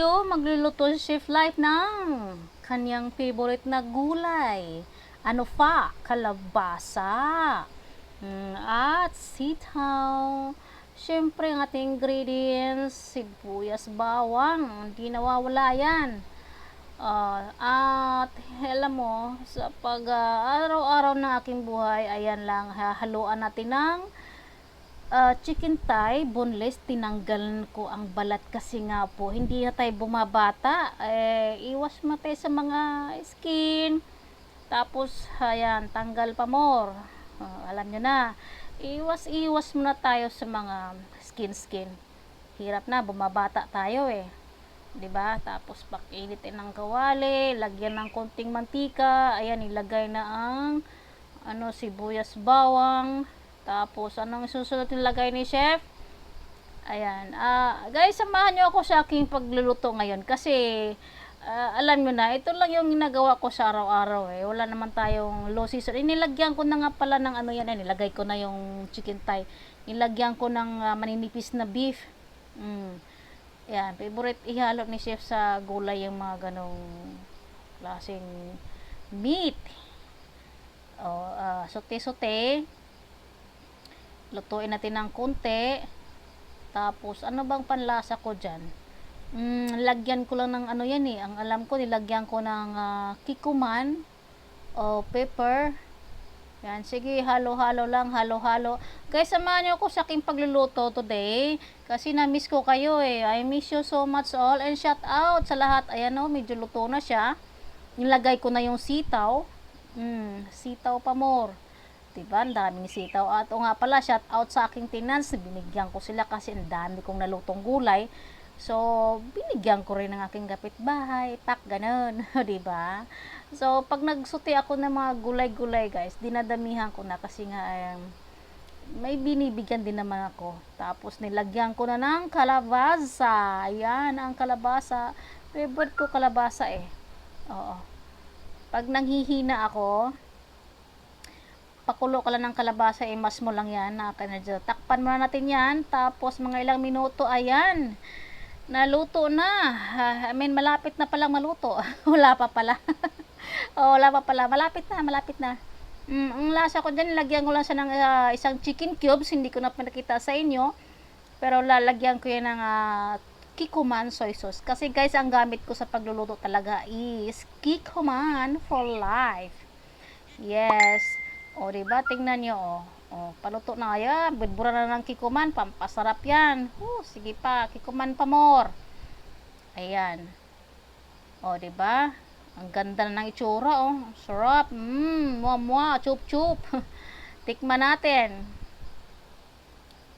tayo magluluto si Chef Life ng kanyang favorite na gulay. Ano pa? Kalabasa. Mm, at sitaw. Siyempre, ang ating ingredients, sibuyas, bawang. Hindi nawawala yan. Ah, at alam mo, sa pag ah, araw-araw ng aking buhay, ayan lang, haluan natin ng ah, chicken thigh, boneless, tinanggal ko ang balat kasi nga po, hindi na tayo bumabata. Eh, iwas mo tayo sa mga skin. Tapos, ayan, tanggal pa more. Ah, alam nyo na, iwas-iwas muna tayo sa mga skin-skin. Hirap na, bumabata tayo eh. 'di ba? Tapos pakinitin ng kawali, lagyan ng konting mantika, ayan ilagay na ang ano sibuyas bawang. Tapos anong susunod nilagay ni chef? Ayan. Ah, guys, samahan niyo ako sa aking pagluluto ngayon kasi ah, alam niyo na, ito lang yung ginagawa ko sa araw-araw eh. Wala naman tayong low season. Inilagyan ko na nga pala ng ano yan, eh. nilagay ko na yung chicken thigh. Nilagyan ko ng ah, maninipis na beef. Mm. Yan, favorite ihalo ni chef sa gulay yung mga ganong klaseng meat. O, ah, sote-sote. Lutuin natin ng konti. Tapos, ano bang panlasa ko dyan? Mm, lagyan ko lang ng ano yan eh. Ang alam ko, nilagyan ko ng ah, kikuman o pepper. Yan, sige, halo-halo lang, halo-halo. Guys, samahan niyo ako sa aking pagluluto today. Kasi na-miss ko kayo eh. I miss you so much all. And shout out sa lahat. Ayan o, medyo luto na siya. Nilagay ko na yung sitaw. Mm, sitaw pa more. Diba? Ang daming sitaw. At o nga pala, shout out sa aking tinans. Binigyan ko sila kasi ang dami kong nalutong gulay. So, binigyan ko rin ng aking kapitbahay. Pak, ganun. diba? So, pag nagsuti ako ng mga gulay-gulay, guys, dinadamihan ko na kasi nga, um, may binibigyan din naman ako. Tapos, nilagyan ko na ng kalabasa. Ayan, ang kalabasa. Favorite ko kalabasa eh. Oo. Pag nanghihina ako, pakulo ka lang ng kalabasa, imas mo lang yan. Nakanadyo. Takpan muna natin yan. Tapos, mga ilang minuto, ayan. Naluto na. Ah, I mean, malapit na palang maluto. Wala pa pala. oh, wala pa pala. Malapit na, malapit na. Mm, ang lasa ko dyan, lagyan ko lang siya ng ah, isang chicken cubes. Hindi ko na pinakita sa inyo. Pero lalagyan ko yan ng ah, Kikuman soy sauce. Kasi guys, ang gamit ko sa pagluluto talaga is Kikuman for life. Yes. O, diba? Tingnan nyo, o. O, paluto na kaya. Budbura na ng kikuman. Pampasarap yan. Oh, sige pa. Kikuman pa more. Ayan. O, diba? Ang ganda na ng itsura, oh. Sarap. Mmm, muwa muwa. Chup chup. Tikman natin.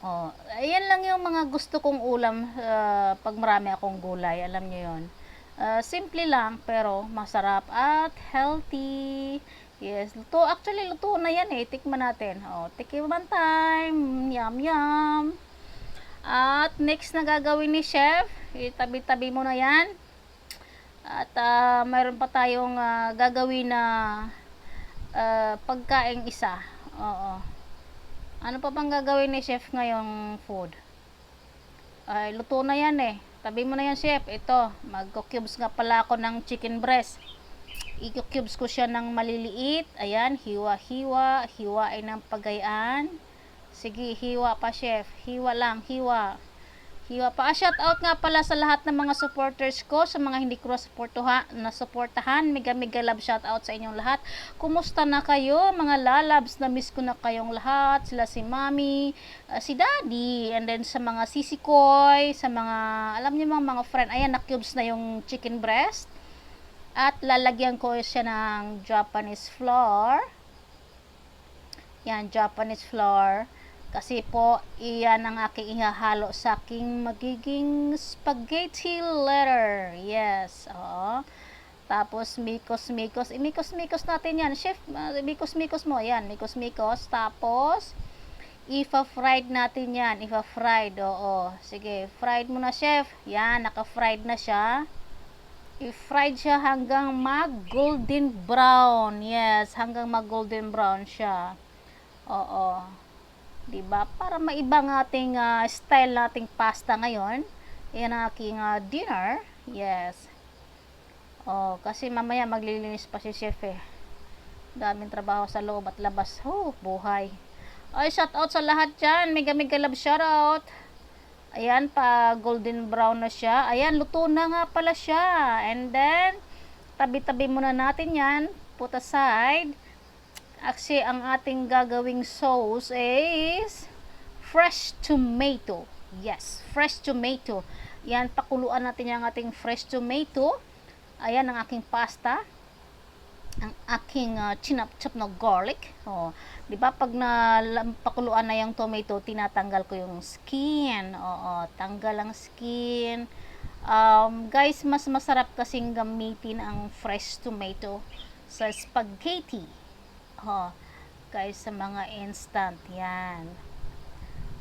Oh, ayan lang yung mga gusto kong ulam ah, pag marami akong gulay. Alam nyo yun. Ah, simple lang, pero masarap at healthy. Yes, luto. Actually, luto na yan eh. Tikman natin. Oh, tikman time. Yum, yum. At next na gagawin ni chef, itabi-tabi mo na yan. At ah, mayroon pa tayong ah, gagawin na ah, pagkaing isa. Oo. Ano pa bang gagawin ni chef ngayong food? Ay, luto na yan eh. Tabi mo na yan, chef. Ito, magko-cubes nga pala ako ng chicken breast. I-cubes ko siya ng maliliit. Ayan, hiwa-hiwa. Hiwain ng pagayaan. Sige, hiwa pa, chef. Hiwa lang, hiwa. Hiwa pa. Ah, shout out nga pala sa lahat ng mga supporters ko, sa mga hindi ko na supportahan. Mega mega love shout out sa inyong lahat. Kumusta na kayo, mga lalabs? Na-miss ko na kayong lahat. Sila si Mami, uh, si Daddy, and then sa mga sisikoy, sa mga, alam niyo mga mga friend, ayan, na-cubes na yung chicken breast. At lalagyan ko siya ng Japanese flour. Yan, Japanese flour. Kasi po, iyan ang aking ihahalo sa aking magiging spaghetti letter. Yes, oo. Tapos, mikos-mikos. Imikos-mikos natin yan. Chef, uh, mikos-mikos mo. Yan, mikos-mikos. Tapos, ifa-fried natin yan. Ifa-fried, oo. Sige, fried mo na, chef. Yan, naka-fried na siya. I-fried siya hanggang mag-golden brown. Yes, hanggang mag-golden brown siya. Oo. 'di ba? Para maiba ng ating ah, style nating pasta ngayon. Yan ang aking ah, dinner. Yes. Oh, kasi mamaya maglilinis pa si chef eh. Daming trabaho sa loob at labas. Oh, buhay. Ay, shout out sa lahat dyan. Mega mega love shout out. Ayan, pa golden brown na siya. Ayan, luto na nga pala siya. And then, tabi-tabi muna natin yan. Put aside. Actually, ang ating gagawing sauce is fresh tomato. Yes, fresh tomato. Yan, pakuluan natin yung ating fresh tomato. Ayan ang aking pasta. Ang aking uh, chinap-chop na garlic. Oh, 'di ba pag na lam- pakuluan na yung tomato, tinatanggal ko yung skin. Oo, tanggal ang skin. Um, guys, mas masarap kasing gamitin ang fresh tomato sa spaghetti. Oh, guys, sa mga instant, yan.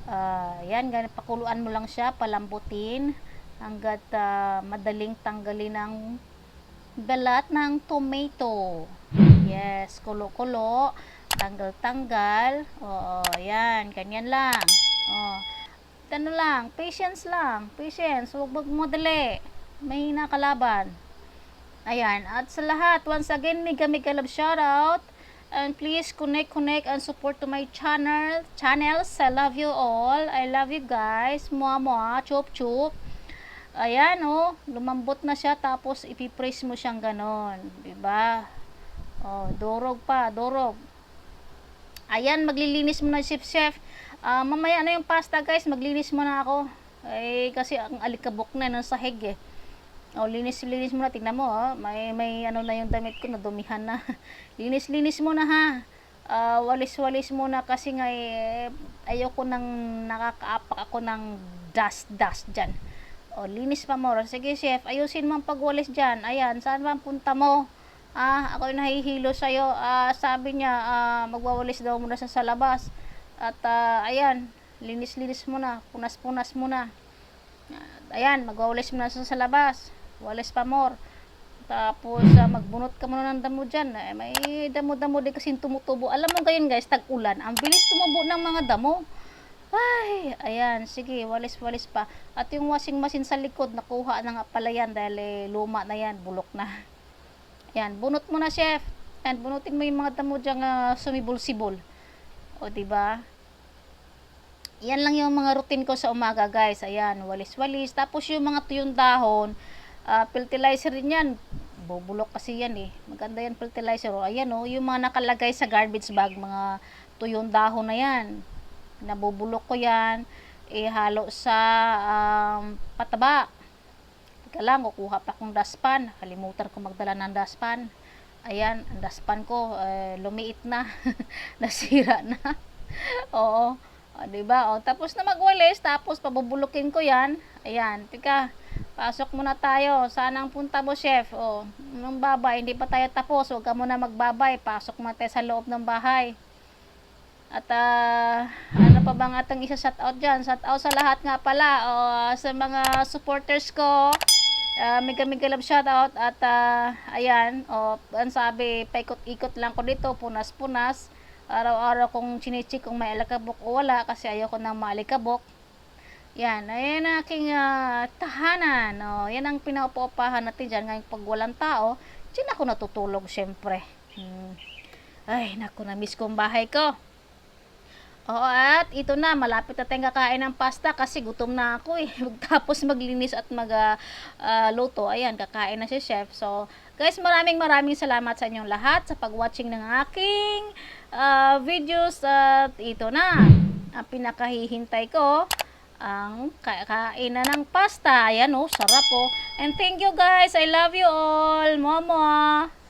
Ah, yan, ganun, pakuluan mo lang siya, palambutin hanggat ah, madaling tanggalin ang balat ng tomato. Yes, kulo-kulo, tanggal-tanggal. Oo, yan, ganyan lang. Oh, ano lang, patience lang, patience, huwag magmadali. Mahina kalaban. Ayan, at sa lahat, once again, mega mega love shoutout. And please connect, connect, and support to my channel. Channels, I love you all. I love you guys. Mua mua, chup chup. Ayan, oh, lumambot na siya, tapos ipipress mo siyang ganon. 'di ba? Oh, dorog pa, dorog. Ayan, maglilinis muna si chef. Ah, mamaya na yung pasta, guys. Maglinis muna ako. Eh, kasi ang alikabok na ng sahig eh. Oh, linis-linis muna. Tingnan mo, oh. May, may ano na yung damit ko, nadumihan na. Linis-linis muna, ha. Ah, walis-walis muna kasi nga eh, ayoko nang nakakaapak ako ng dust-dust dyan. O, linis pa mo. Sige, chef, ayusin mo ang pagwalis dyan. Ayan, saan ba ang punta mo? Ah, ako yung nahihilo sa'yo. Ah, sabi niya, ah, magwawalis daw muna sa, labas. At, ah, ayan, linis-linis muna. Punas-punas muna. Ah, ayan, magwawalis muna sa labas. Walis pa more. Tapos, ah, magbunot ka muna ng damo dyan. Eh, may damo-damo din kasi tumutubo. Alam mo ngayon guys, tag-ulan. Ang bilis tumubo ng mga damo. Ay, ayan, sige, walis-walis pa. At yung washing machine sa likod, nakuha na nga pala yan dahil eh, luma na yan, bulok na. Yan, bunot mo na, chef. Yan, bunutin mo yung mga damo dyan uh, sumibol-sibol. O, ba? Yan lang yung mga routine ko sa umaga, guys. Ayan, walis-walis. Tapos yung mga tuyong dahon, ah, fertilizer rin yan. Bubulok kasi yan eh. Maganda yan fertilizer. O, ayan o, yung mga nakalagay sa garbage bag, mga tuyong dahon na yan. Nabubulok ko yan. Ihalo sa um, pataba. Teka lang, kukuha pa akong daspan. Kalimutan ko magdala ng daspan. Ayan, ang daspan ko, eh, lumiit na. Nasira na. Oo. O, diba? O, tapos na magwalis, tapos pabubulukin ko yan. Ayan, tika, pasok muna tayo. Saan ang punta mo, chef? O, nung babay, hindi pa tayo tapos. Huwag ka muna magbabay. Pasok muna tayo sa loob ng bahay. At ah, ano pa bang atong isa shout out dyan? Shout out sa lahat nga pala. O, sa mga supporters ko. Uh, mega mega love shout out at ah, ayan, o, ang sabi, paikot-ikot lang ko dito, punas-punas. Araw-araw kong chinichik kung may alikabok o wala kasi ayoko nang maalikabok. Yan, ayan ang aking ah, tahanan. O, yan ang pinaupapahan natin dyan ngayong pag walang tao. Diyan ako natutulog, syempre. Hmm. Ay, naku, na-miss ko bahay ko. Oo, at ito na, malapit na tayong kakain ng pasta kasi gutom na ako eh. Tapos maglinis at mag-luto. Ayan, kakain na si chef. So, guys, maraming maraming salamat sa inyong lahat sa pag-watching ng aking ah, videos. At ito na, ang pinakahihintay ko, ang kakain na ng pasta. Ayan oh, sarap oh. And thank you guys. I love you all. Mama.